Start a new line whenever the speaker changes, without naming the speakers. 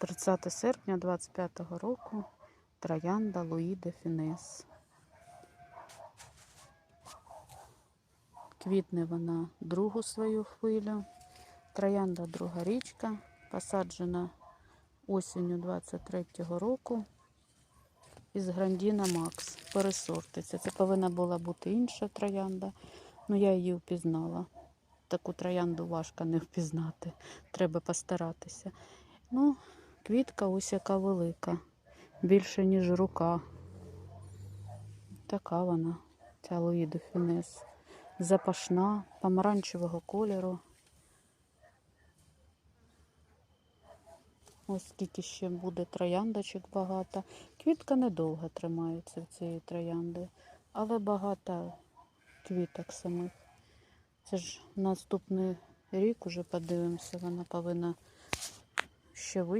30 серпня 25 року троянда Луї де Фінес. Квітне вона другу свою хвилю. Троянда друга річка, посаджена осінню 23-го року із Грандіна Макс. Пересортиться. Це повинна була бути інша троянда, але я її впізнала. Таку троянду важко не впізнати. Треба постаратися. Ну, квітка ось яка велика. Більше, ніж рука. Така вона, ця Луї де Фінес. Запашна, помаранчевого кольору. Ось скільки ще буде трояндочок багато. Квітка недовго тримається в цієї троянди, але багато квіток самих. Це ж наступний рік уже подивимося, вона повинна ще вище.